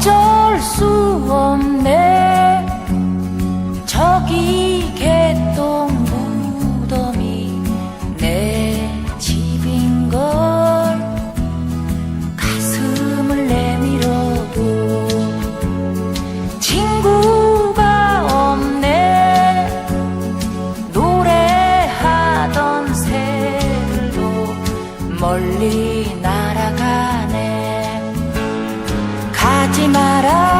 어쩔 수 없네. 저기 개똥 무덤이 내 집인걸 가슴을 내밀어도 친구가 없네. 노래하던 새들도 멀리 날아가네 가지 마라